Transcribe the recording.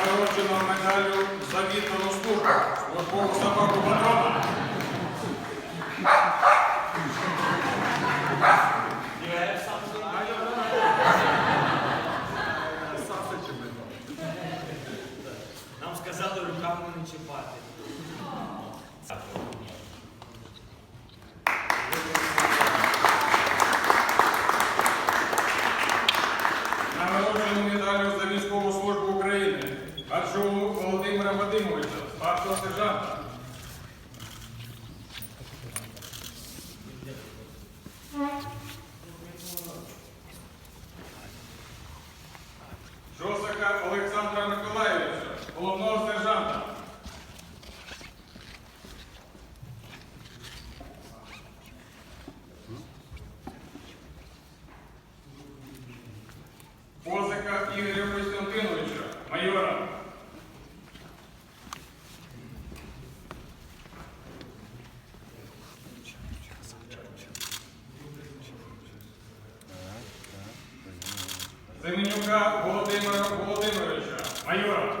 нагороджено медаллю завітного службу службову собаку патрона. Нам сказали руками не чіпати. Володимира Вадимовича, старшого сержанта. Жосака Олександра Миколаєвича, головного сержанта. Позика Ігоря Костянтиновича, майора. Семенюка Володимира Володимировича, майора.